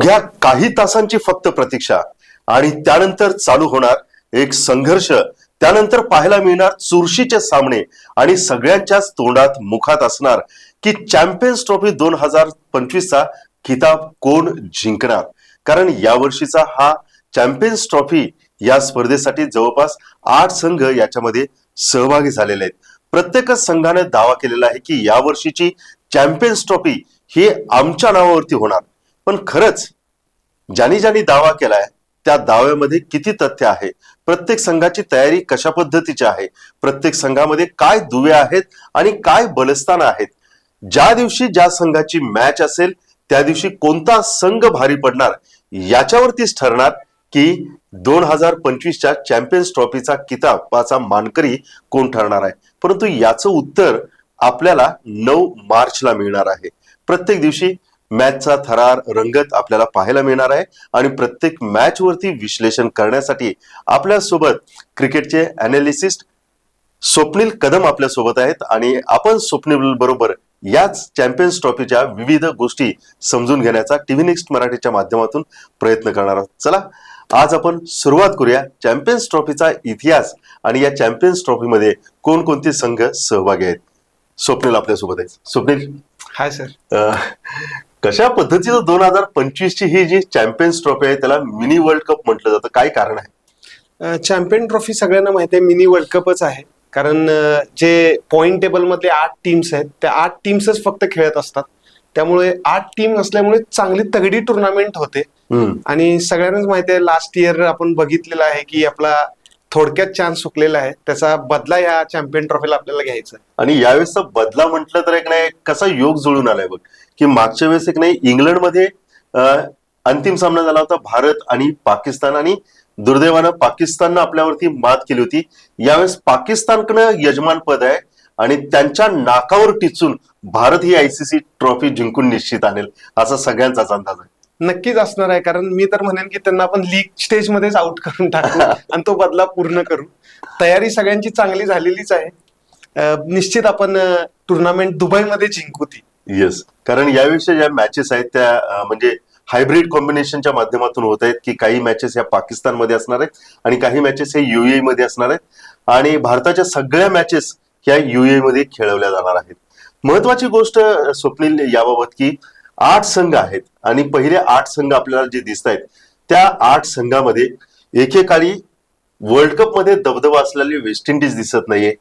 अवघ्या काही तासांची फक्त प्रतीक्षा. आणि त्यानंतर चालू होणार एक संघर्ष. त्यानंतर पाहायला मिळणार चुरशीचे सामने आणि सगळ्यांच्याच तोंडात मुखात असणार की चॅम्पियन्स ट्रॉफी दोन हजार पंचवीसचा किताब कोण जिंकणार? कारण यावर्षीचा हा चॅम्पियन्स ट्रॉफी या स्पर्धेसाठी जवळपास आठ संघ याच्यामध्ये सहभागी झालेले आहेत. प्रत्येकच संघाने दावा केलेला आहे की यावर्षीची चॅम्पियन्स ट्रॉफी ही आमच्या नावावरती होणार. पण खरंच ज्यांनी ज्यांनी दावा केलाय त्या दाव्यामध्ये किती तथ्य आहे? प्रत्येक संघाची तयारी कशा पद्धतीची आहे? प्रत्येक संघामध्ये काय दुवे आहेत आणि काय बलस्थान आहेत? ज्या दिवशी ज्या संघाची मॅच असेल त्या दिवशी कोणता संघ भारी पडणार? याच्यावरतीच ठरणार की दोन हजार पंचवीसच्या चॅम्पियन्स ट्रॉफीचा किताबाचा मानकरी कोण ठरणार आहे? परंतु याचं उत्तर आपल्याला नऊ मार्चला मिळणार आहे. प्रत्येक दिवशी मॅचचा थरार रंगत आपल्याला पाहायला मिळणार आहे. आणि प्रत्येक मॅच वरती विश्लेषण करण्यासाठी आपल्यासोबत क्रिकेटचे अनालिसिस्ट स्वप्नील कदम आपल्यासोबत आहेत. आणि आपण स्वप्नील बरोबर याच चॅम्पियन्स ट्रॉफीच्या विविध गोष्टी समजून घेण्याचा टीव्ही नेक्स्ट मराठीच्या माध्यमातून प्रयत्न करणार आहोत. चला आज आपण सुरुवात करूया चॅम्पियन्स ट्रॉफीचा इतिहास आणि या चॅम्पियन्स ट्रॉफीमध्ये कोणकोणते संघ सहभागी आहेत. स्वप्नील आपल्यासोबत आहेत. स्वप्नील. हाय सर कशा पद्धतीचं दोन हजार पंचवीस ची ही जी चॅम्पियन्स ट्रॉफी आहे त्याला मिनी वर्ल्ड कप म्हटलं जातं काय कारण आहे? चॅम्पियन ट्रॉफी सगळ्यांना माहिती आहे मिनी वर्ल्ड कपच आहे. कारण जे पॉइंट टेबल मधले आठ टीम्स आहेत त्या आठ टीम्सच फक्त खेळत असतात. त्यामुळे आठ टीम असल्यामुळे चांगली तगडी टुर्नामेंट होते. आणि सगळ्यांनाच माहिती आहे लास्ट इयर आपण बघितलेलं आहे की आपला थोडक्यात चान्स चुकलेला आहे. त्याचा बदला या चॅम्पियन ट्रॉफीला आपल्याला घ्यायचा आणि यावेळेसचा बदला म्हटलं तर एक नाही कसा योग जुळून आलाय बघ. की मागच्या वेळेस एक नाही इंग्लंडमध्ये अं, अंतिम सामना झाला होता भारत आणि पाकिस्तान आणि दुर्दैवानं पाकिस्ताननं आपल्यावरती मात केली होती. यावेळेस पाकिस्तानकडं यजमान पद आहे आणि त्यांच्या नाकावर टिचून भारत ही आयसीसी ट्रॉफी जिंकून निश्चित आणेल असा सगळ्यांचाच अंदाज आहे. नक्कीच असणार आहे. कारण मी तर म्हणेन की त्यांना आपण लीग स्टेज मध्येच आउट करून टाकू आणि तो बदला पूर्ण करू. तयारी सगळ्यांची चांगली झालेलीच आहे. निश्चित आपण टुर्नामेंट दुबईमध्ये जिंकू ती. येस कारण यावेळेसच्या ज्या मॅचेस आहेत त्या म्हणजे हायब्रिड कॉम्बिनेशनच्या माध्यमातून होत आहेत की काही मॅचेस या पाकिस्तानमध्ये असणार आहेत आणि काही मॅचेस हे युएई मध्ये असणार आहेत. आणि भारताच्या सगळ्या मॅचेस ह्या युएई मध्ये खेळवल्या जाणार आहेत. महत्वाची गोष्ट स्वप्नील याबाबत की आठ संघ आहेत आणि पहिले आठ संघ आपल्याला जे दिसत आहेत त्या आठ संघामध्ये एकेकाळी वर्ल्ड कपमध्ये दबदबा असलेली वेस्ट इंडिज दिसत नाहीये.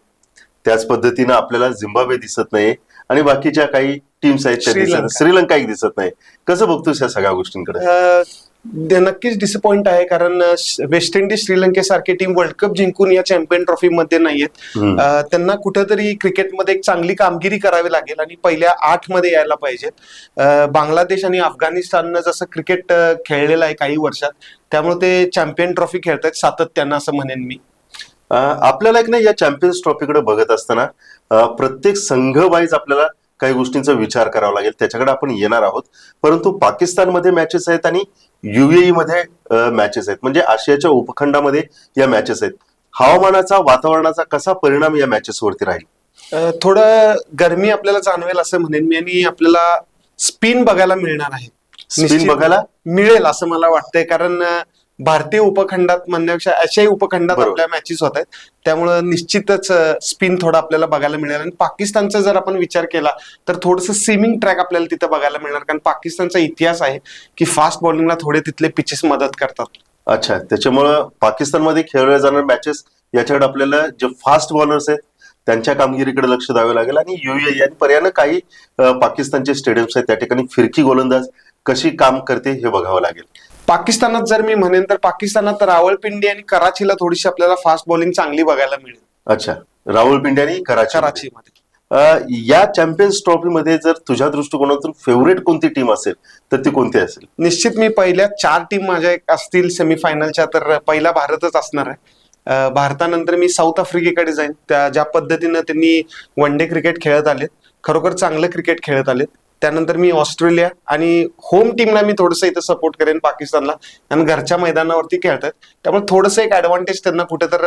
त्याच पद्धतीनं आपल्याला झिम्बाब्वे दिसत नाहीये. आणि बाकीच्या काही टीम्स आहेत त्या दिसत श्रीलंका. श्रीलंका एक दिसत नाही. कसं बघतोस या सगळ्या गोष्टींकडे? अं, ते नक्कीच डिसअपॉइंट आहे कारण अं, वेस्ट इंडिज श्रीलंकेसारखी टीम वर्ल्ड कप जिंकून या चॅम्पियन ट्रॉफी मध्ये नाहीयेत. हम्म. अं, त्यांना कुठेतरी क्रिकेटमध्ये एक चांगली कामगिरी करावी लागेल आणि पहिल्या आठमध्ये यायला पाहिजेत. अं, बांगलादेश आणि अफगाणिस्ताननं जसं क्रिकेट अं, खेळलेलं आहे काही वर्षात त्यामुळे ते चॅम्पियन ट्रॉफी खेळतायत सातत्यानं असं म्हणेन मी. आपल्याला एक नाही या चॅम्पियन्स ट्रॉफीकडे बघत असताना प्रत्येक संघ वाईज आपल्याला काही गोष्टींचा विचार करावा लागेल. त्याच्याकडे आपण येणार आहोत. परंतु पाकिस्तानमध्ये मॅचेस आहेत आणि युएई मध्ये मॅचेस आहेत. म्हणजे आशियाच्या उपखंडामध्ये या मॅचेस आहेत. हवामानाचा वातावरणाचा कसा परिणाम या मॅचेस वरती राहील? थोडं गरमी आपल्याला जाणवेल असं म्हणेन मी आणि आपल्याला स्पिन बघायला मिळणार आहे. स्पिन बघायला? मिळेल असं मला वाटतंय. कारण भारतीय उपखंडात म्हणण्यापेक्षा आशियाई उपखंडात. आपल्या मॅचेस होत आहेत. त्यामुळं निश्चितच स्पिन थोडा आपल्याला बघायला मिळेल. आणि पाकिस्तानचा जर आपण विचार केला तर थोडंसं स्विमिंग ट्रॅक आपल्याला तिथं बघायला मिळणार. कारण पाकिस्तानचा इतिहास आहे की फास्ट बॉलिंगला थोडे तिथले पिचेस मदत करतात. अच्छा. त्याच्यामुळं पाकिस्तानमध्ये खेळल्या जाणाऱ्या मॅचेस याच्याकडे आपल्याला जे फास्ट बॉलर्स आहेत त्यांच्या कामगिरीकडे लक्ष द्यावे लागेल. आणि युए आणि पर्यायानं काही पाकिस्तानचे स्टेडियम्स आहेत त्या ठिकाणी फिरकी गोलंदाज कशी काम करते हे बघावं लागेल. पाकिस्तानात जर मी म्हणेन तर पाकिस्तानात रावळपिंडी आणि कराचीला थोडीशी आपल्याला फास्ट बॉलिंग चांगली बघायला मिळेल. अच्छा. राहुलपिंडी आणि कराची कराचीमध्ये. अं, या चॅम्पियन्स ट्रॉफी मध्ये जर तुझ्या दृष्टिकोनातून फेवरेट कोणती टीम असेल तर ती कोणती असेल? निश्चित मी पहिल्या चार टीम माझ्या एक असतील सेमीफायनलच्या तर पहिला भारतच असणार आहे. अं, भारतानंतर मी साऊथ आफ्रिकेकडे जाईन. त्या ज्या पद्धतीनं त्यांनी वन डे क्रिकेट खेळत आलेत खरोखर चांगलं क्रिकेट खेळत आलेत. त्यानंतर मी ऑस्ट्रेलिया आणि होम टीमला मी थोडंसं इथं सपोर्ट करेन पाकिस्तानला. कारण घरच्या मैदानावरती खेळतात. त्यामुळे थोडंसं एक ऍडव्हान्टेज त्यांना कुठे तर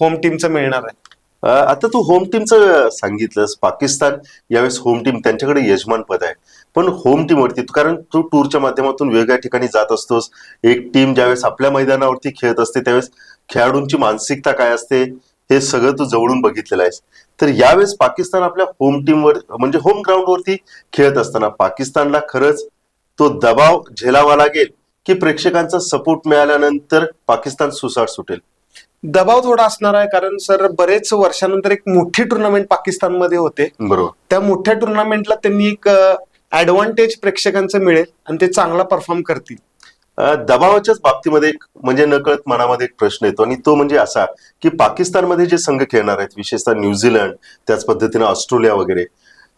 होम टीमचं मिळणार आहे. आता तू होम टीमचं सांगितलंस. पाकिस्तान यावेळेस होम टीम त्यांच्याकडे यजमान पद आहे. पण होम टीम वरती कारण तू टूरच्या माध्यमातून वेगळ्या ठिकाणी जात असतोस. एक टीम ज्यावेळेस आपल्या मैदानावरती खेळत असते त्यावेळेस खेळाडूंची मानसिकता काय असते? हे सगळं तू जवळून बघितलेलं आहेस. तर यावेळेस पाकिस्तान आपल्या होम टीमवर म्हणजे होम ग्राउंडवरती खेळत असताना पाकिस्तानला खरंच तो दबाव झेलावा लागेल की प्रेक्षकांचा सपोर्ट मिळाल्यानंतर पाकिस्तान सुसाट सुटेल? दबाव थोडा असणार आहे कारण सर बरेच वर्षानंतर एक मोठी टुर्नामेंट पाकिस्तानमध्ये होते. बरोबर. त्या मोठ्या टुर्नामेंटला त्यांनी एक ऍडव्हान्टेज प्रेक्षकांचं मिळेल आणि ते चांगला परफॉर्म करतील. दबावाच्याच बाबतीमध्ये एक म्हणजे नकळत मनामध्ये एक प्रश्न येतो आणि तो म्हणजे असा की पाकिस्तानमध्ये जे संघ खेळणार आहेत विशेषतः न्यूझीलंड त्याच पद्धतीने ऑस्ट्रेलिया वगैरे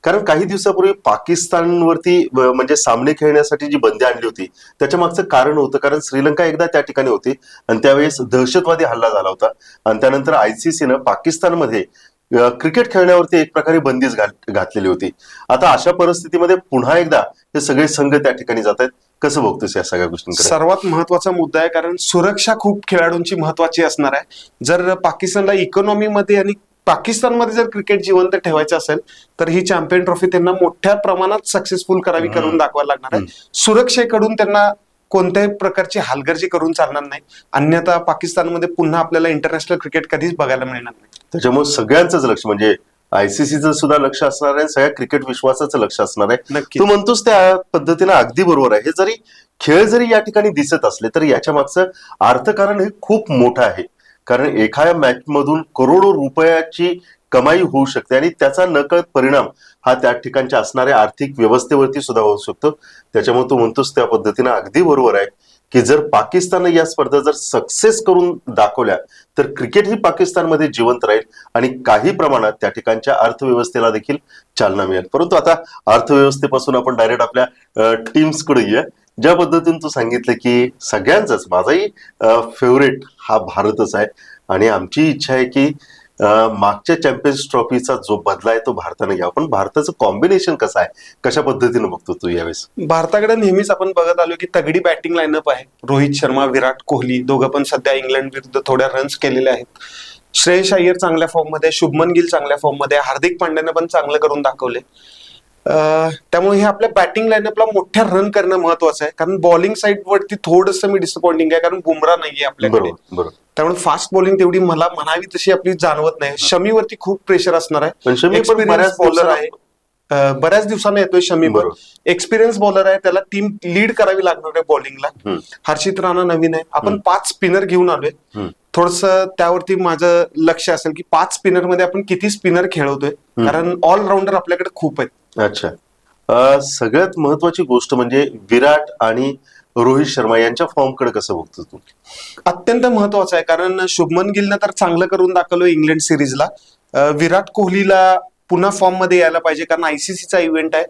कारण काही दिवसापूर्वी पाकिस्तानवरती म्हणजे सामने खेळण्यासाठी जी बंदी आणली होती त्याच्या मागचं कारण होतं कारण श्रीलंका एकदा त्या ठिकाणी होती आणि त्यावेळेस दहशतवादी हल्ला झाला होता आणि त्यानंतर आयसीसीनं पाकिस्तानमध्ये क्रिकेट खेळण्यावरती एक प्रकारे बंदीच घात- घातलेली होती. आता अशा परिस्थितीमध्ये पुन्हा एकदा हे सगळे संघ त्या ठिकाणी जात आहेत. कसं बघतोस या सगळ्या गोष्टींकडे? सर्वात महत्त्वाचा मुद्दा आहे कारण सुरक्षा खूप खेळाडूंची महत्वाची असणार आहे. जर पाकिस्तानला इकॉनॉमीमध्ये आणि पाकिस्तानमध्ये जर क्रिकेट जिवंत ठेवायचं असेल तर ही चॅम्पियन ट्रॉफी त्यांना मोठ्या प्रमाणात सक्सेसफुल करावी. करून दाखवायला लागणार आहे. सुरक्षेकडून त्यांना कोणत्याही प्रकारची हलगर्जी करून चालणार नाही. अन्यथा पाकिस्तानमध्ये पुन्हा आपल्याला इंटरनॅशनल क्रिकेट कधीच बघायला मिळणार नाही. त्याच्यामुळे सगळ्यांचंच लक्ष म्हणजे आयसीसीचं सुद्धा लक्ष असणार आहे सगळ्या क्रिकेट विश्वासाचं लक्ष असणार आहे. तू म्हणतोस त्या पद्धतीने अगदी बरोबर आहे. हे जरी खेळ जरी या ठिकाणी दिसत असले तरी याच्या मागचं अर्थकारण हे खूप मोठं आहे. कारण एखाद्या मॅच मधून करोडो रुपयाची कमाई होऊ शकते आणि त्याचा नकळत परिणाम हा त्या ठिकाणच्या असणाऱ्या आर्थिक व्यवस्थेवरती सुद्धा होऊ शकतो. त्याच्यामुळे तू म्हणतोस त्या पद्धतीने अगदी बरोबर आहे. की जर पाकिस्तानने या स्पर्धा जर सक्सेस करून दाखवल्या तर क्रिकेट ही पाकिस्तानमध्ये जिवंत राहील आणि काही प्रमाणात त्या ठिकाणच्या अर्थव्यवस्थेला देखील चालना मिळेल. परंतु आता अर्थव्यवस्थेपासून आपण डायरेक्ट आपल्या टीम्सकडे येऊया. ज्या पद्धतीने तू सांगितलं की सगळ्यांचाच माझाही फेवरेट हा भारतच आहे. आणि आमची इच्छा आहे की मागच्या चॅम्पियन्स ट्रॉफीचा जो बदला आहे तो भारताने घ्यावा. पण भारताचं कॉम्बिनेशन कसं आहे? कशा पद्धतीने बघतो तू यावेळेस? भारताकडे नेहमीच आपण बघत आलो की तगडी बॅटिंग लाईनअप आहे. रोहित शर्मा विराट कोहली दोघं पण सध्या इंग्लंड विरुद्ध थोड्या रन्स केलेल्या आहेत. श्रेयस अय्यर चांगल्या फॉर्ममध्ये शुभमन गिल चांगल्या फॉर्ममध्ये हार्दिक पांड्याने पण चांगलं करून दाखवले. त्यामुळे हे आपल्या बॅटिंग लाईनअपला मोठ्या रन करणं महत्वाचं आहे. कारण बॉलिंग साईड वरती थोडंसं मी डिसअपॉइंटिंग आहे कारण बुमरा नाहीये आपल्याकडे. त्यामुळे फास्ट बॉलिंग तेवढी मला म्हणावी तशी आपली जाणवत नाही. शमीवरती खूप प्रेशर असणार आहे. बऱ्याच दिवसाला- आहे. बऱ्याच दिवसाने येतोय शमी बरोबर. एक्सपिरियन्स बॉलर आहे त्याला टीम लीड करावी लागणार आहे बॉलिंगला. हर्षित राणा नवीन आहे. आपण पाच स्पिनर घेऊन आलोय. थोडस त्यावरती माझं लक्ष असेल की पाच स्पिनरमध्ये आपण किती स्पिनर खेळवतोय. कारण ऑलराऊंडर आपल्याकडे खूप आहेत. अच्छा. सगळ्यात महत्वाची गोष्ट म्हणजे विराट आणि रोहित शर्मा यांच्या फॉर्मकडे कसं बघतो तू? अत्यंत महत्वाचं आहे कारण शुभमन गिलनं तर चांगलं करून दाखवलं इंग्लंड सिरीजला. विराट कोहलीला पुन्हा फॉर्ममध्ये यायला पाहिजे कारण आयसीसीचा इव्हेंट आहे.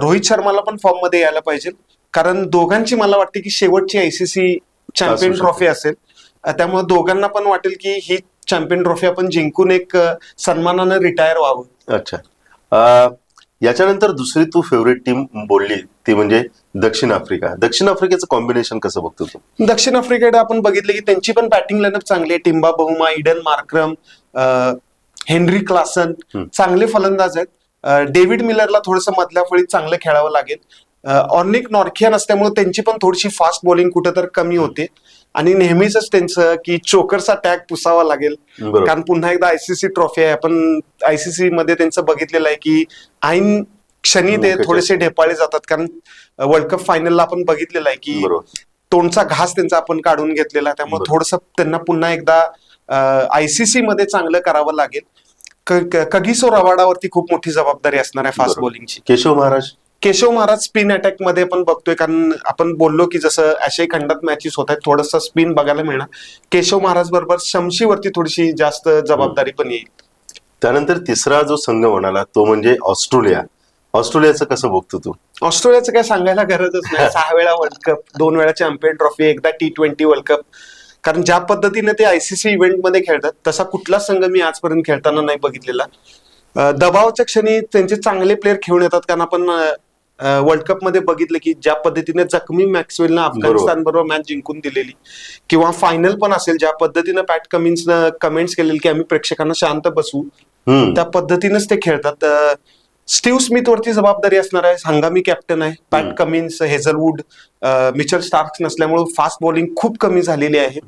रोहित शर्माला पण फॉर्ममध्ये यायला पाहिजे कारण दोघांची मला वाटते की शेवटची आयसीसी चॅम्पियन. ट्रॉफी असेल. त्यामुळे दोघांना पण वाटेल की ही चॅम्पियन ट्रॉफी आपण जिंकून एक सन्मानानं रिटायर व्हावं. अच्छा. याच्यानंतर दुसरी तू फेवरेट टीम बोलली ती म्हणजे दक्षिण आफ्रिका. दक्षिण आफ्रिकेचं कॉम्बिनेशन कसं बघतो तू? दक्षिण आफ्रिकेकडे आपण बघितलं की त्यांची पण बॅटिंग लाईनअप चांगली आहे. Temba Bavuma Aiden Markram Heinrich Klaasen. चांगले फलंदाज आहेत. डेव्हिड मिलरला थोडंसं मधल्या फळीत चांगलं खेळावं लागेल. ऑर्निक नॉर्कियन असल्यामुळे त्यांची पण थोडीशी फास्ट बॉलिंग कुठं तर कमी होते. आणि नेहमीच त्यांचं की चोकरचा टॅग पुसावा लागेल. कारण पुन्हा एकदा आयसीसी ट्रॉफी आहे. आपण आयसीसी मध्ये त्यांचं बघितलेलं आहे की ऐन क्षणी ते थोडेसे ढेपाळे जातात. कारण वर्ल्ड कप फायनलला आपण बघितलेलं आहे की तोंडचा घास त्यांचा आपण काढून घेतलेला त्यामुळे. थोडस त्यांना पुन्हा एकदा आयसीसी मध्ये चांगलं करावं लागेल. कगिसो रवाडावरती खूप मोठी जबाबदारी असणार आहे फास्ट. बॉलिंगची. केशव महाराज केशव महाराज स्पिन अटॅकमध्ये पण बघतोय कारण आपण बोललो की जसं आशियाई खंडात मॅचेस होत आहेत थोडस स्पिन बघायला मिळणार. केशव महाराज बरोबर शमशीवरती थोडीशी जास्त जबाबदारी पण येईल. त्यानंतर तिसरा जो संघ म्हणाला तो म्हणजे ऑस्ट्रेलिया. ऑस्ट्रेलियाचं कसं बघतो तू? ऑस्ट्रेलियाचं काय सांगायला गरजच नाही. सहा वेळा वर्ल्ड कप दोन वेळा चॅम्पियन ट्रॉफी एकदा टी ट्वेंटी वर्ल्ड कप कारण ज्या पद्धतीने ते आयसीसी इव्हेंटमध्ये खेळतात तसा कुठलाच संघ मी आजपर्यंत खेळताना नाही बघितलेला. अं, दबावाच्या क्षणी त्यांचे चांगले प्लेअर खेळून येतात कारण आपण अं, वर्ल्ड कपमध्ये बघितलं की ज्या पद्धतीने जखमी मॅक्सवेलनं अफगाणिस्तान बरोबर मॅच जिंकून दिलेली किंवा फायनल पण असेल ज्या पद्धतीनं पॅट कमिन्सनं कमेंट्स केलेली की आम्ही प्रेक्षकांना शांत बसवू हम्म. त्या पद्धतीनेच ते खेळतात. स्टीव्ह स्मिथ वरती जबाबदारी असणार आहे हंगामी कॅप्टन आहे. Pat Cummins Hazlewood Mitchell Starcs नसल्यामुळे फास्ट बॉलिंग खूप कमी झालेली आहे.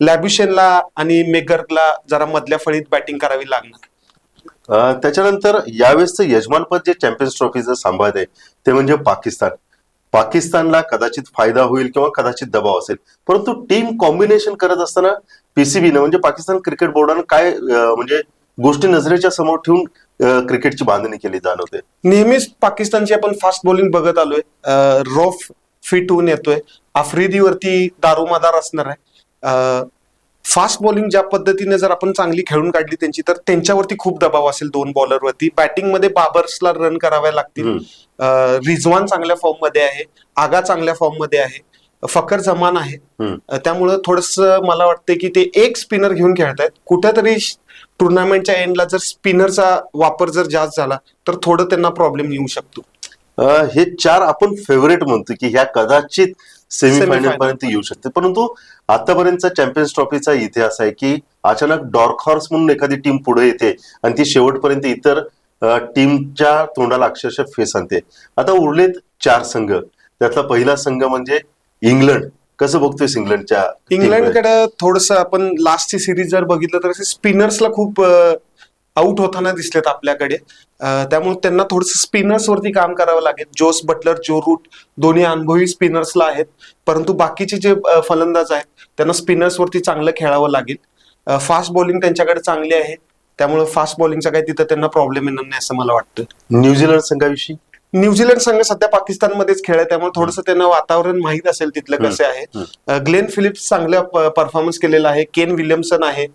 लॅब्युशनला आणि मेगरला जरा मधल्या फळीत बॅटिंग करावी लागणार. त्याच्यानंतर यावेळेसचं यजमानपद जे चॅम्पियन्स ट्रॉफीचं सांभाळत आहे ते म्हणजे पाकिस्तान. पाकिस्तानला कदाचित फायदा होईल किंवा कदाचित दबाव असेल. परंतु टीम कॉम्बिनेशन करत असताना पीसीबीनं म्हणजे पाकिस्तान क्रिकेट बोर्डानं काय म्हणजे गोष्टी नजरेच्या समोर ठेवून क्रिकेटची बांधणी केली जाणवते? नेहमीच पाकिस्तानची आपण फास्ट बॉलिंग बघत आलोय. रॉफ फिट होऊन येतोय. आफ्रिदीवरती दारोमादार असणार आहे. फास्ट बॉलिंग ज्या पद्धतीने जर आपण चांगली खेळून काढली त्यांची तर त्यांच्यावरती खूप दबाव असेल दोन बॉलरवरती बॅटिंगमध्ये बाबर्सला रन कराव्या लागतील. रिझवान चांगल्या फॉर्ममध्ये आहे. आगा चांगल्या फॉर्ममध्ये आहे. फकर जमान आहे. त्यामुळं थोडस मला वाटतं की ते एक स्पिनर घेऊन खेळतायत कुठेतरी टुर्नामेंटच्या एंडला जर स्पिनरचा वापर जर जास्त झाला तर थोडं त्यांना प्रॉब्लेम येऊ शकतो. हे चार आपण फेवरेट म्हणतो की ह्या कदाचित सेमीफायनल. पर्यंत येऊ शकते परंतु आतापर्यंतचा चॅम्पियन्स ट्रॉफीचा इतिहास आहे की अचानक डॉर्क हॉर्स म्हणून एखादी टीम पुढे येते आणि ती शेवटपर्यंत इतर टीमच्या तोंडाला अक्षरशः फेस आणते आता उरलेत चार संघ त्यातला पहिला संघ म्हणजे इंग्लंड कसं बघतोय इंग्लंडच्या? इंग्लंडकडे थोडस आपण लास्टची सिरीज जर बघितलं तर स्पिनर्सला खूप आउट होताना दिसलेत आपल्याकडे. त्यामुळे त्यांना थोडस स्पिनर्सवरती काम करावं लागेल. जोस बटलर जो रूट दोन्ही अनुभवी स्पिनर्सला आहेत. परंतु बाकीचे जे फलंदाज आहेत त्यांना स्पिनर्सवरती चांगलं खेळावं लागेल. फास्ट बॉलिंग त्यांच्याकडे चांगली आहे. त्यामुळे फास्ट बॉलिंगचा काही तिथं त्यांना प्रॉब्लेम येणार नाही असं मला वाटतं. न्यूझीलंड संघाविषयी? न्यूझीलंड संघ सध्या पाकिस्तानमध्येच खेळ आहे. त्यामुळे थोडंसं त्यांना वातावरण माहीत असेल तिथलं कसे आहे. ग्लेन फिलिप्स चांगल्या परफॉर्मन्स केलेला आहे. केन विल्यमसन आहे.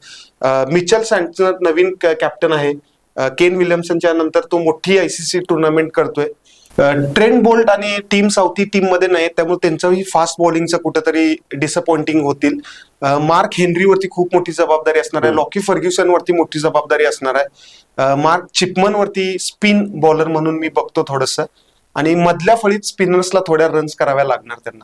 मिचल सँटनर नवीन कॅप्टन आहे. केन विल्यमसनच्या नंतर तो मोठी आयसीसी टुर्नामेंट करतोय. ट्रेंड बोल्ट आणि टीम साऊथी टीममध्ये नाही त्यामुळे त्यांचंही फास्ट बॉलिंगचं कुठेतरी डिसअपॉइंटिंग होतील. मार्क हेनरीवरती खूप मोठी जबाबदारी असणार आहे. लॉकी फर्ग्युसन वरती मोठी जबाबदारी असणार आहे. मार्क चिपमन वरती स्पिन बॉलर म्हणून मी बघतो थोडस. आणि मधल्या फळीत स्पिनर्सला थोड्या रन्स कराव्या लागणार त्यांना.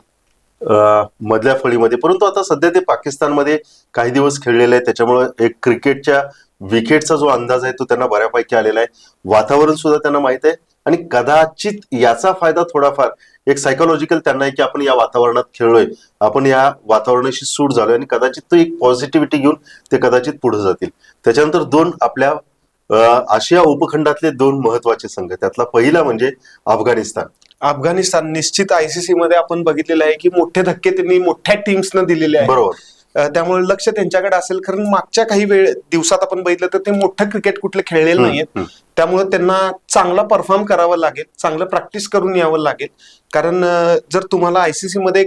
मधल्या फळीमध्ये. परंतु आता सध्या ते पाकिस्तानमध्ये काही दिवस खेळलेले आहे त्याच्यामुळे एक क्रिकेटच्या विकेटचा जो अंदाज आहे तो त्यांना बऱ्यापैकी आलेला आहे. वातावरण सुद्धा त्यांना माहीत आहे. आणि कदाचित याचा फायदा थोडाफार एक सायकोलॉजिकल त्यांना आहे की आपण या वातावरणात खेळलोय आपण या वातावरणाशी सूट झालोय आणि कदाचित तो एक पॉझिटिव्हिटी घेऊन ते कदाचित पुढे जातील. त्याच्यानंतर दोन आपल्या आशिया उपखंडातले दोन महत्त्वाचे संघ त्यातला पहिला म्हणजे अफगाणिस्तान. अफगाणिस्तान निश्चित आयसीसी मध्ये आपण बघितलेलं आहे की मोठे धक्के त्यांनी मोठ्या टीम्सना दिलेले आहेत. बरोबर. त्यामुळे लक्ष त्यांच्याकडे असेल. कारण मागच्या काही वेळ दिवसात आपण बघितलं तर ते मोठं क्रिकेट कुठलं खेळलेलं नाहीये. हम्म. त्यामुळे त्यांना चांगला परफॉर्म करावं लागेल चांगलं प्रॅक्टिस करून यावं लागेल. कारण जर तुम्हाला आयसीसी मध्ये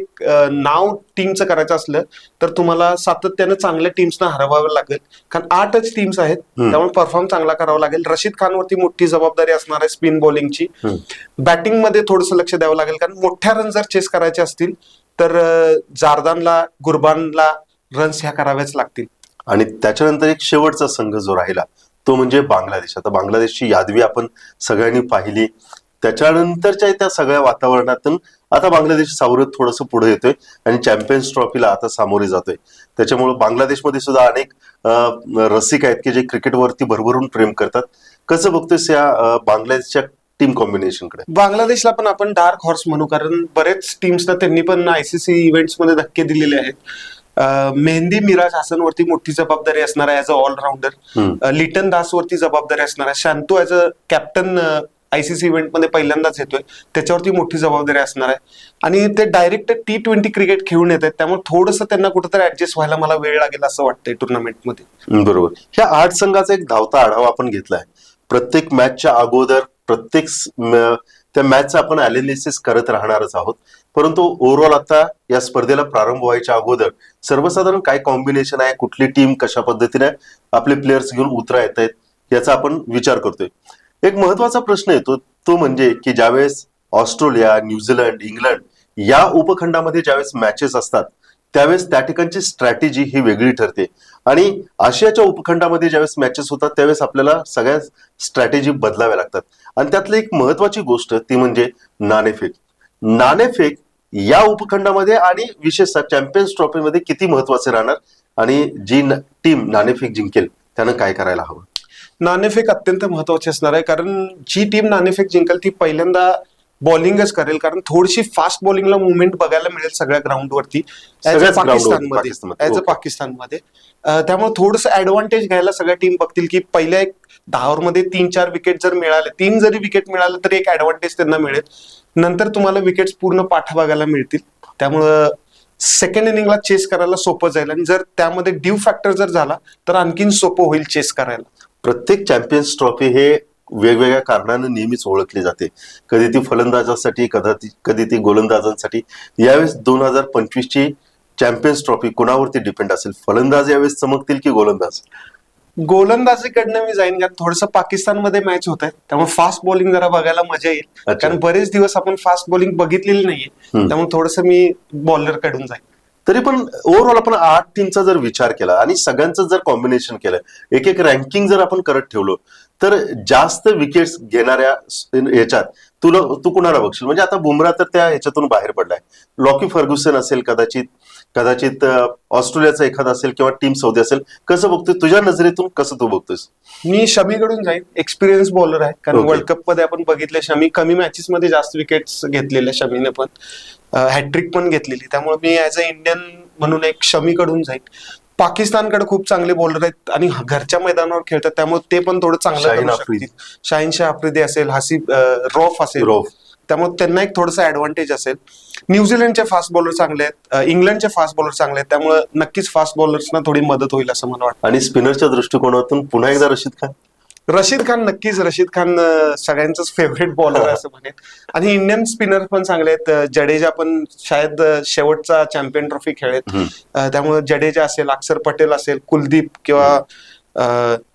नाव टीमचं करायचं असलं तर तुम्हाला सातत्यानं चांगल्या टीम्सना हरवावं लागेल. कारण आठच टीम्स आहेत. त्यामुळे परफॉर्म चांगला करावा लागेल. रशीद खान वरती मोठी जबाबदारी असणार आहे स्पिन बॉलिंगची. हम्म. बॅटिंगमध्ये थोडंसं लक्ष द्यावं लागेल. कारण मोठ्या रन जर चेस करायचे असतील तर जारदानला गुरबानला रन्स ह्या कराव्याच लागतील. आणि त्याच्यानंतर एक शेवटचा संघ जो राहिला तो म्हणजे बांगलादेश. आता बांगलादेशची यादवी आपण सगळ्यांनी पाहिली. त्याच्यानंतरच्या त्या सगळ्या वातावरणातून आता बांगलादेश सावरत थोडंसं पुढे येतोय आणि चॅम्पियन्स ट्रॉफीला आता सामोरे जातोय. त्याच्यामुळे बांगलादेशमध्ये सुद्धा अनेक रसिक आहेत की जे क्रिकेटवरती भरभरून प्रेम करतात. कसं बघतोयस या बांगलादेशच्या टीम कॉम्बिनेशनकडे? बांगलादेशला पण आपण डार्क हॉर्स म्हणू कारण बरेच टीम्सना त्यांनी पण आयसीसी इव्हेंट्समध्ये धक्के दिलेले आहेत. मेहंदी मिराज हसन वरती मोठी जबाबदारी असणार आहे as a allrounder. Liton Das वरती जबाबदारी असणार आहे. Shanto as a captain ICC इव्हेंटमध्ये पहिल्यांदाच येतोय. त्याच्यावरती मोठी जबाबदारी असणार आहे. आणि ते डायरेक्ट टी ट्वेंटी क्रिकेट खेळून येत आहेत. त्यामुळे थोडंसं त्यांना कुठेतरी ऍडजस्ट व्हायला मला वेळ लागेल असं वाटतंय टुर्नामेंटमध्ये बरोबर. ह्या आठ संघाचा एक धावता आढावा आपण घेतलाय. प्रत्येक मॅचच्या अगोदर प्रत्येक त्या मॅचचा आपण अनालिसिस करत राहणारच आहोत. परंतु ओव्हरऑल आता या स्पर्धेला प्रारंभ व्हायच्या अगोदर सर्वसाधारण काय कॉम्बिनेशन आहे? कुठली टीम कशा पद्धतीने आपले प्लेयर्स घेऊन उतरा येत आहेत याचा आपण विचार करतोय. एक महत्त्वाचा प्रश्न येतो तो म्हणजे की ज्यावेळेस ऑस्ट्रेलिया न्यूझीलंड इंग्लंड या उपखंडामध्ये ज्यावेळेस मॅचेस असतात त्यावेळेस त्या ठिकाणची स्ट्रॅटेजी ही वेगळी ठरते. आणि आशियाच्या उपखंडामध्ये ज्यावेळेस मॅचेस होतात त्यावेळेस आपल्याला सगळ्या स्ट्रॅटेजी बदलाव्या लागतात. आणि त्यातली एक महत्वाची गोष्ट ती म्हणजे नाणेफेक. नाणेफेक या उपखंडामध्ये आणि विशेषतः चॅम्पियन्स ट्रॉफीमध्ये किती महत्त्वाचे राहणार आणि जी टीम नाणेफेक जिंकेल त्यानं काय करायला हवं? नाणेफेक अत्यंत महत्वाची असणार आहे कारण जी टीम नाणेफेक जिंकेल ती पहिल्यांदा बॉलिंगच करेल कारण थोडीशी फास्ट बॉलिंगला मुवमेंट बघायला मिळेल सगळ्या ग्राउंडवरती सगळ्याच ground वरती, पाकिस्तानमध्ये. पाकिस्तानमध्ये. As a Okay. पाकिस्तानमध्ये. अं, त्यामुळे थोडस ऍडव्हान्टेज घ्यायला सगळ्या टीम बघतील की पहिल्या एक दहा ओव्हरमध्ये तीन चार विकेट जर मिळाले तीन जरी विकेट मिळाले तरी एक ऍडव्हान्टेज त्यांना मिळेल. नंतर तुम्हाला विकेट्स पूर्ण पाठा बघायला मिळतील. त्यामुळं सेकंड इनिंगला चेस करायला सोपं जाईल. आणि जर त्यामध्ये ड्यू फॅक्टर जर झाला तर आणखीन सोपं होईल चेस करायला. प्रत्येक चॅम्पियन्स ट्रॉफी हे वेगवेगळ्या कारणानं नेहमीच ओळखली जाते. कधी ती फलंदाजासाठी कदा ती कधी ती गोलंदाजांसाठी. यावेळेस दोन हजार पंचवीस ची चॅम्पियन्स ट्रॉफी कोणावरती डिपेंड असेल? फलंदाज यावेळेस चमकतील की गोलंदाज? गोलंदाजीकडनं मी जाईन कारण थोडंसं पाकिस्तानमध्ये मॅच होत आहे त्यामुळे फास्ट बॉलिंग जरा बघायला मजा येईल. कारण बरेच दिवस आपण फास्ट बॉलिंग बघितलेली नाहीये. त्यामुळे थोडस मी बॉलरकडून जाईन. तरी पण ओव्हरऑल आपण आठ टीमचा जर विचार केला आणि सगळ्यांचं जर कॉम्बिनेशन केलं एक एक रँकिंग जर आपण करत ठेवलो तर जास्त विकेट्स घेणाऱ्या याच्यात तुला तू कुणाला बघशील? म्हणजे आता बुमरा तर त्या ह्याच्यातून बाहेर पडलाय. लॉकी फर्ग्युसन असेल कदाचित कदाचित ऑस्ट्रेलियाचा एखादा असेल किंवा टीम सौदी असेल. कसं बघतोय? तुझ्या नजरेतून कसं तू बघतोयस? मी शमीकडून जाईन. एक्सपिरियन्स बॉलर आहे. कारण. वर्ल्ड कपमध्ये आपण बघितले शमी कमी मॅचेस मध्ये जास्त विकेट्स घेतलेल्या शमीने पण. हॅट्रिक पण घेतलेली. त्यामुळे मी ऍज अ इंडियन म्हणून एक शमीकडून जाईन. पाकिस्तानकडे खूप चांगले बॉलर आहेत आणि घरच्या मैदानावर खेळतात. त्यामुळे ते पण थोडं चांगलं शाहीन शाह आफ्रिदी असेल हसीब रॉफ असेल. रॉफ. त्यामुळे त्यांना एक थोडंसं ऍडव्हान्टेज असेल. न्यूझीलंडचे फास्ट बॉलर चांगले आहेत. इंग्लंडचे फास्ट बॉलर चांगले आहेत. त्यामुळे नक्कीच फास्ट बॉलर्सना थोडी मदत होईल असं मला वाटतं. आणि स्पिनरच्या दृष्टिकोनातून पुन्हा एकदा रशीद खान? रशीद खान नक्कीच रशीद खान अं, सगळ्यांचंच फेवरेट बॉलर असं म्हणेन. आणि इंडियन स्पिनर पण चांगले आहेत. जडेजा पण शायद शेवटचा चॅम्पियन ट्रॉफी खेळेत त्यामुळे जडेजा असेल अक्षर पटेल असेल कुलदीप किंवा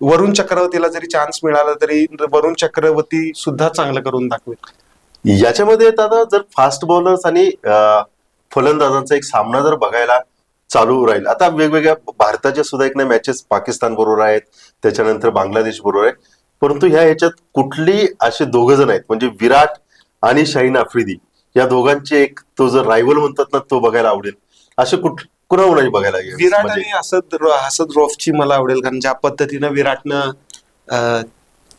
वरुण चक्रवर्तीला जरी चान्स मिळाला तरी वरुण चक्रवर्ती सुद्धा चांगलं करून दाखवेल. याच्यामध्ये आता जर फास्ट बॉलर्स आणि फलंदाजांचा एक सामना जर बघायला चालू राहील. आता वेगवेगळ्या भारताच्या सुद्धा एक नाही मॅचेस पाकिस्तान बरोबर आहेत त्याच्यानंतर बांगलादेश बरोबर आहेत. परंतु ह्या ह्याच्यात कुठली असे दोघ जण आहेत म्हणजे विराट आणि शाहीन आफ्रिदी या दोघांचे एक तो जर रायवल म्हणतात ना तो बघायला आवडेल. असे कुठ कुणाकुणाची बघायला लागेल? विराट म्हणजे? आणि हसद हसद रॉफची मला आवडेल कारण ज्या पद्धतीनं विराटनं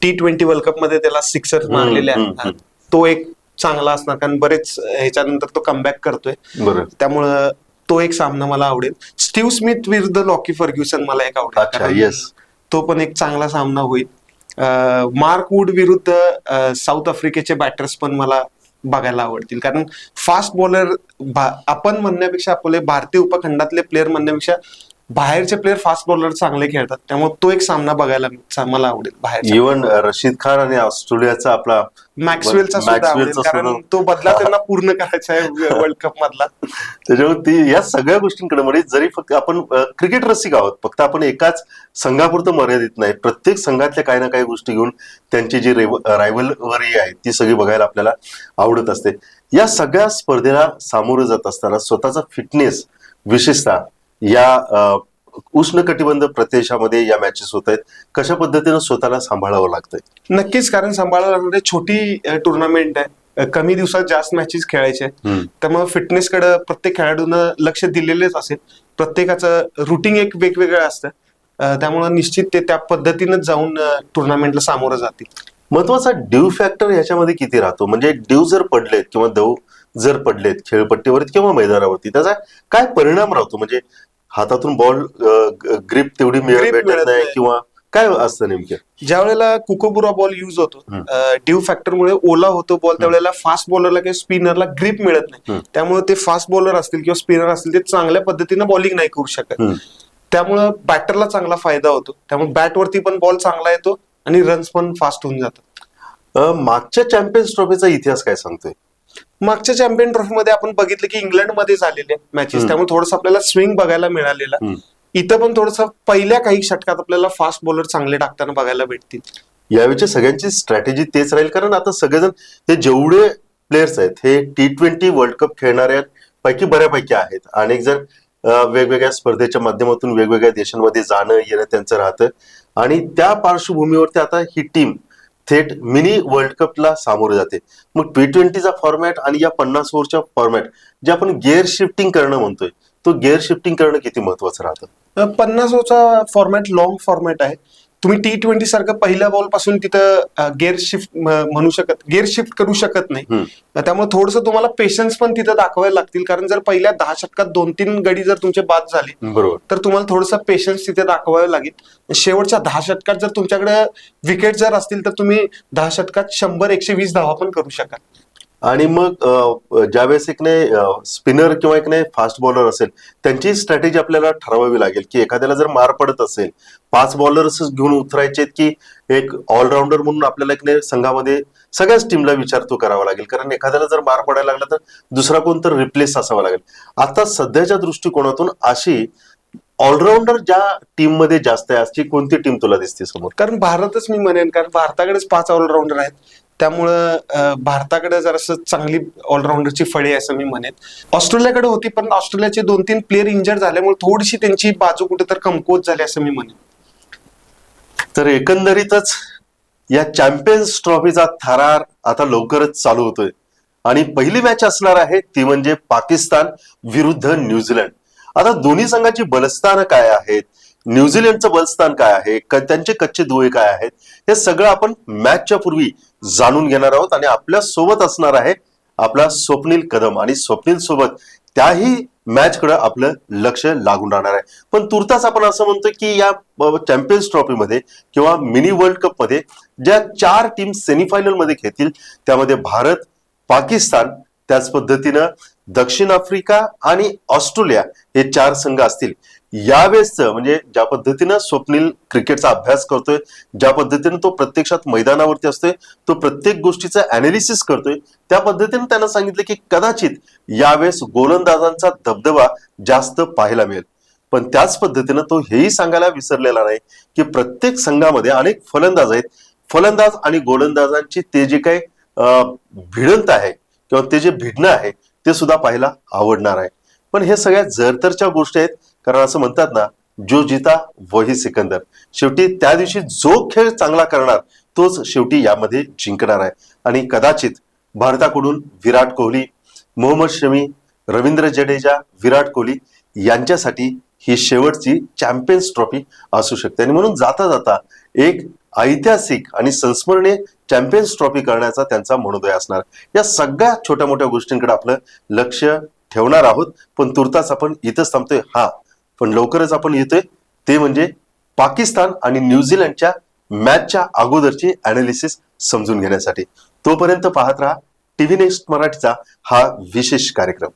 टी ट्वेंटी वर्ल्ड कपमध्ये त्याला सिक्सर मारलेले आहेत. तो एक चांगला असणार कारण बरेच ह्याच्यानंतर तो कमबॅक करतोय. त्यामुळं तो एक सामना मला आवडेल. स्टीव्ह स्मिथ विरुद्ध लॉकी फर्ग्युसन मला एक आवडेल. yes. तो पण एक चांगला सामना होईल. मार्क वूड विरुद्ध साऊथ आफ्रिकेचे बॅटर्स पण मला बघायला आवडतील. कारण फास्ट बॉलर आपण म्हणण्यापेक्षा आपले भारतीय उपखंडातले प्लेअर म्हणण्यापेक्षा बाहेरचे प्लेअर फास्ट बॉलर चांगले खेळतात. त्यामुळे तो एक सामना बघायला मला आवडेल बाहेर इवन रशीद खान आणि ऑस्ट्रेलियाचा आपला मॅक्सवेलचा सुद्धा आवडेल मॅक्सवेलचा कारण सुद्धा- तो बदला त्यांना पूर्ण करायचा आहे वर्ल्ड कप मधला. त्याच्यामुळे ती या सगळ्या गोष्टींकडे म्हणजे जरी फक्त आपण क्रिकेट रसिक आहोत फक्त आपण एकाच संघापुरतं मर्यादित नाही प्रत्येक संघातल्या काही ना काही गोष्टी घेऊन त्यांची जी रायवलवरी आहे ती सगळी बघायला आपल्याला आवडत असते. या सगळ्या स्पर्धेला सामोरं जात असताना स्वतःचा फिटनेस विशेषतः या अ, उष्णकटिबंध प्रदेशामध्ये या मॅचेस होत आहेत. कशा पद्धतीनं स्वतःला सांभाळावं लागतंय? नक्कीच कारण लागणारी छोटी टुर्नामेंट आहे. कमी दिवसात जास्त मॅचेस खेळायचे. त्यामुळे फिटनेसकडे प्रत्येक खेळाडूनं लक्ष दिलेलेच असेल. प्रत्येकाचं रुटीन एक वेगवेगळं असतं. त्यामुळे निश्चित ते त्या पद्धतीनं जाऊन टुर्नामेंटला सामोरं जातील. महत्त्वाचा ड्यू फॅक्टर ह्याच्यामध्ये किती राहतो? म्हणजे ड्यू जर पडलेत किंवा दव जर पडलेत खेळपट्टीवरती किंवा मैदानावरती त्याचा काय परिणाम राहतो? म्हणजे हातातून बॉल ग्रिप तेवढी मिळत नाही. किंवा काय असतं नेमकं ज्या वेळेला कुकोबुरा बॉल युज होतो. ड्यू फॅक्टरमुळे ओला होतो बॉल त्यावेळेला फास्ट बॉलरला किंवा स्पिनरला ग्रीप मिळत नाही. त्यामुळे ते फास्ट बॉलर असतील किंवा स्पिनर असतील ते चांगल्या पद्धतीनं बॉलिंग नाही करू शकत. त्यामुळं बॅटरला चांगला फायदा होतो त्यामुळे बॅटवरती पण बॉल चांगला येतो आणि रन्स पण फास्ट होऊन जातात मागच्या चॅम्पियन्स ट्रॉफीचा इतिहास काय सांगतोय मागच्या चॅम्पियन ट्रॉफी मध्ये आपण बघितलं की इंग्लंडमध्ये झालेले मॅचेस. त्यामुळे थोडंसं आपल्याला स्विंग बघायला मिळालेला. इथं पण थोडंसं पहिल्या काही षटकात आपल्याला फास्ट बॉलर चांगले टाकताना बघायला भेटतील. यावेळी सगळ्यांची स्ट्रॅटेजी तेच राहील. कारण आता सगळेजण हे जेवढे प्लेयर्स आहेत हे टी ट्वेंटी वर्ल्ड कप खेळणाऱ्या पैकी बऱ्यापैकी आहेत. आणि जर वेगवेगळ्या स्पर्धेच्या माध्यमातून वेगवेगळ्या देशांमध्ये जाणं येणं त्यांचं राहतं. आणि त्या पार्श्वभूमीवरती आता ही टीम थेट मिनी वर्ल्ड कपला सामोरे जाते. मग टी ट्वेंटीचा फॉर्मॅट आणि या पन्नास ओव्हरच्या फॉर्मॅट जे आपण गेअर शिफ्टिंग करणं म्हणतोय तो गेअर शिफ्टिंग करणं किती महत्वाचं राहतं? पन्नास ओव्हरचा फॉर्मॅट लॉंग फॉर्मॅट आहे. तुम्ही टी ट्वेंटी सारखं पहिल्या बॉलपासून तिथं गेअर शिफ्ट म्हणू शकत गेअर शिफ्ट करू शकत नाही. त्यामुळे थोडंसं तुम्हाला पेशन्स पण तिथं दाखवायला लागतील. कारण जर पहिल्या दहा षटकात दोन तीन गडी जर तुमचे बाद झाले बरोबर. तर तुम्हाला थोडंसं पेशन्स तिथे दाखवावं लागेल. शेवटच्या दहा षटकात जर तुमच्याकडे विकेट जर असतील तर तुम्ही दहा षटकात शंभर एकशे वीस धावा पण करू शकाल. आणि मग ज्यावेळेस एक ने स्पिनर किंवा एक ने फास्ट बॉलर असेल त्यांची स्ट्रॅटेजी आपल्याला ठरवावी लागेल की एखाद्याला जर मार पडत असेल पाच बॉलर्स घेऊन उतरायचे की एक ऑलराऊंडर म्हणून आपल्याला एक ने संघामध्ये सगळ्याच टीमला विचार तो करावा लागेल. कारण एखाद्याला जर मार पडायला लागला तर दुसरा कोण तर रिप्लेस असावा लागेल. आता सध्याच्या दृष्टिकोनातून अशी ऑलराऊंडर ज्या टीममध्ये जास्त आहे अशी कोणती टीम तुला दिसते समोर? कारण भारतच मी म्हणेन कारण भारताकडेच पाच ऑलराऊंडर आहेत. त्यामुळं भारताकडे जरासं चांगली ऑलराऊंडरची फळी आहे असं मी म्हणेन. ऑस्ट्रेलियाकडे होती पण ऑस्ट्रेलियाचे दोन तीन प्लेअर इंजर्ड झाल्यामुळे थोडीशी त्यांची बाजू कुठे तर कमकुवत झाली असं मी म्हणेन. तर एकंदरीतच या चॅम्पियन्स ट्रॉफीचा थरार आता लवकरच चालू होतोय. आणि पहिली मॅच असणार आहे ती म्हणजे पाकिस्तान विरुद्ध न्यूझीलंड. आता दोन्ही संघाची बलस्थानं काय आहेत? न्यूझीलंडचं बलस्थान काय आहे? त्यांचे कच्चे दुवे काय आहेत? हे सगळं आपण मॅचच्या पूर्वी जाणून घेणार आहोत आणि आपल्यासोबत असणार आहे आपला स्वप्नील कदम. आणि स्वप्नील सोबत त्याही मॅचकडे आपलं लक्ष लागून राहणार आहे. पण तुर्तास आपण असं म्हणतो की या चॅम्पियन्स ट्रॉफीमध्ये किंवा मिनी वर्ल्ड कपमध्ये ज्या चार टीम सेमीफायनलमध्ये खेळतील त्यामध्ये भारत पाकिस्तान त्याच पद्धतीनं दक्षिण आफ्रिका आणि ऑस्ट्रेलिया हे चार संघ असतील. यावेळेस म्हणजे ज्या पद्धतीनं स्वप्नील क्रिकेटचा अभ्यास करतोय ज्या पद्धतीनं तो प्रत्यक्षात मैदानावरती असतोय तो प्रत्येक गोष्टीचं अनालिसिस करतोय त्या पद्धतीने त्यानं सांगितलं की कदाचित यावेळेस गोलंदाजांचा दबदबा जास्त पाहायला मिळेल. पण त्याच पद्धतीनं तो हेही सांगायला विसरलेला नाही की प्रत्येक संघामध्ये अनेक फलंदाज आहेत. फलंदाज आणि गोलंदाजांची ते जे काही अं, भिडंत आहे किंवा ते जे भिडणं आहे ते सुद्धा पाहायला आवडणार आहे. पण हे सगळ्या जरतरच्या गोष्टी आहेत. कारण असं म्हणतात ना जो जिता वही सिकंदर. शेवटी त्या दिवशी जो खेळ चांगला करणार तोच शेवटी यामध्ये जिंकणार आहे. आणि कदाचित भारताकडून विराट कोहली मोहम्मद शमी रवींद्र जडेजा विराट कोहली यांच्यासाठी ही शेवटची चॅम्पियन्स ट्रॉफी असू शकते. आणि म्हणून जाता जाता एक ऐतिहासिक आणि संस्मरणीय चॅम्पियन्स ट्रॉफी करण्याचा त्यांचा मनोदय असणार. या सगळ्या छोट्या मोठ्या गोष्टींकडे आपलं लक्ष ठेवणार आहोत. पण तुर्तास आपण इथंच थांबतोय. हा पण लवकरच आपण येतोय ते म्हणजे पाकिस्तान आणि न्यूझीलंडच्या मॅचच्या अगोदरची अनालिसिस समजून घेण्यासाठी. तोपर्यंत पाहत राहा टीव्ही नेक्स्ट मराठीचा हा विशेष कार्यक्रम.